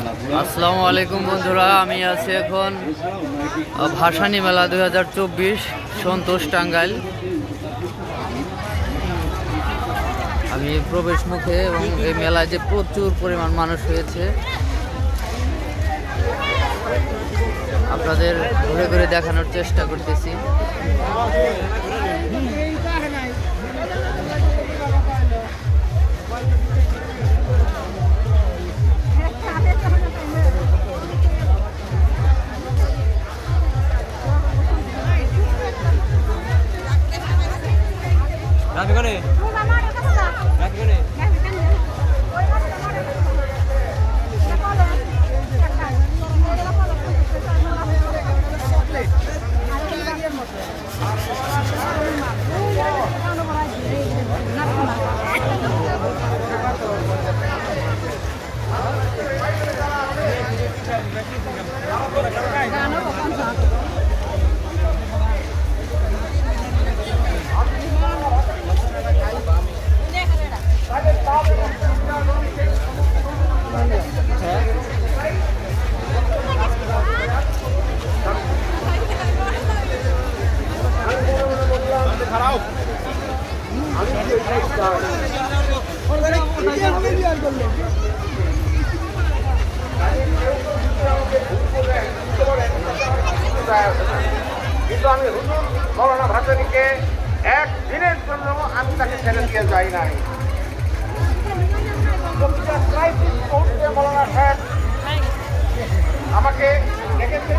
আসসালামু আলাইকুম বন্ধুরা, আমি আছি এখন ভাসানী মেলা দুই হাজার চব্বিশ, সন্তোষ টাঙ্গাইল। আমি প্রবেশ মুখে এবং এই মেলায় যে প্রচুর পরিমাণ মানুষ হয়েছে, আপনাদের ঘুরে ঘুরে দেখানোর চেষ্টা করতেছি। রাখবে করে রাখবে করে কিন্তু আমি হুজুর মৌলানা ভাসানীকে এক দিনের জন্য আমি তাকে ছেড়ে দিয়ে যাই নাই মৌলানা সাহেব আমাকে ডেকেছেন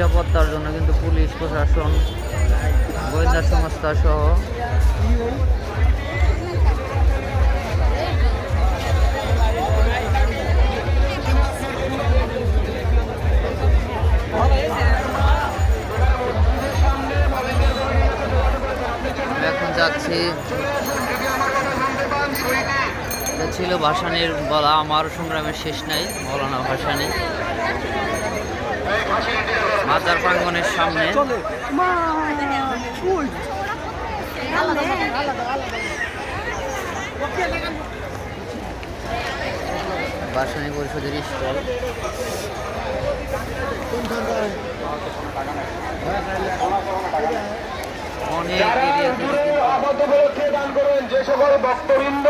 নিরাপত্তার জন্য কিন্তু পুলিশ, প্রশাসন, গোয়েন্দা সংস্থা সহ এখন যাচ্ছি। ছিল ভাসানির বলা আমার সংগ্রামের শেষ নাই, মৌলানা ভাসানি। মাজার প্রাঙ্গনের সামনে। ভাসানি পরিষদের স্টল। যে সকল ভক্তবৃন্দ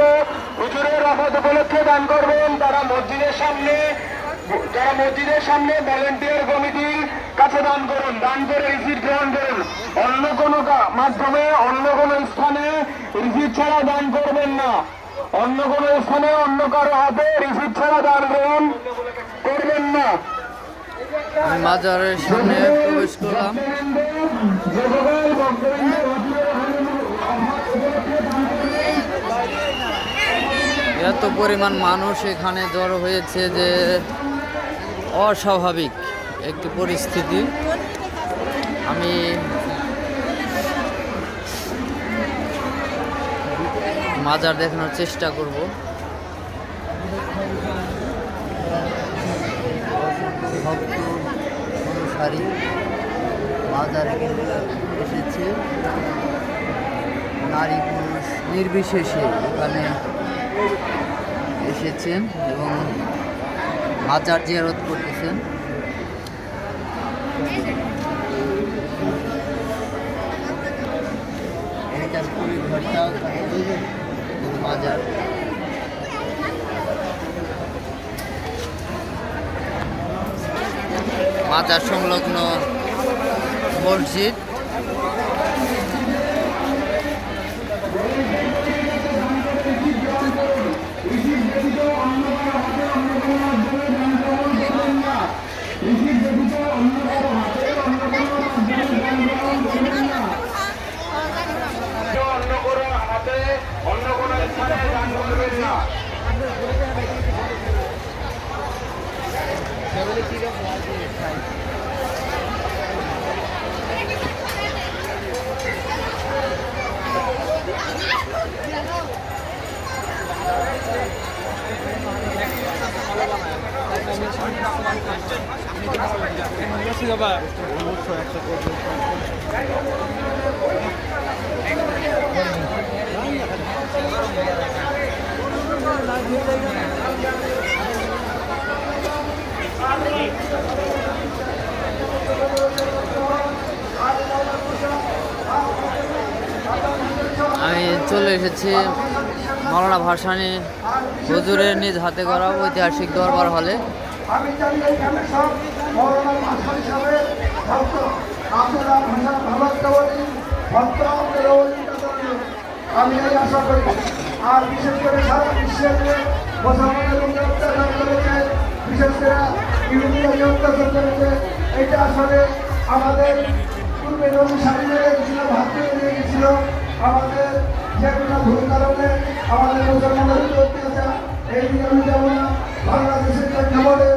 হুজুরের রাফাত উপলক্ষে দান করবেন তারা মসজিদের সামনে যারা মসজিদের সামনে ভলেন্টিয়ার কমিটির কাছে দান করুন দান করে রিসিট গ্রহণ করুন। অন্য কোনো মাধ্যমে অন্য কোনো স্থানে রিসিট ছাড়া দান করবেন না। অন্য কোনো স্থানে অন্য কারও হাতে রিসিট ছাড়া দান গ্রহণ করবেন না। আমি মাজারের সামনে প্রবেশ করলাম। এত পরিমাণ মানুষ এখানে জড়ো হয়েছে যে অস্বাভাবিক। একটি পরিস্থিতি। আমি মাজার দেখানোর চেষ্টা করব। ভক্ত অনুসারী মাজারে কিন্তু এসেছে। নারী পুরুষ নির্বিশেষে এখানে এসেছেন এবং হাজার জিয়ারত করতেছেন। এটা মাজার সংলগ্ন মসজিদ ঋষিক ব্যতীত অন্য কারও হাতে অন্য কোনো মাধ্যমে দান আমি চলে এসেছি মৌলানা ভাসানি হুজুরের নিজ হাতে করা ঐতিহাসিক দরবার হলে। আমি এই আশা করি, আর বিশেষ করে সারা বিশ্বের করেছে, বিশেষ করে অত্যাচার করেছে, এটা আসলে আমাদের পূর্বে ভাবতে নিয়ে গেছিল আমাদের ভুল কারণে আমাদের মুসলমানদের এই দিকে আমি যাব না। বাংলাদেশের প্রেক্ষাপটে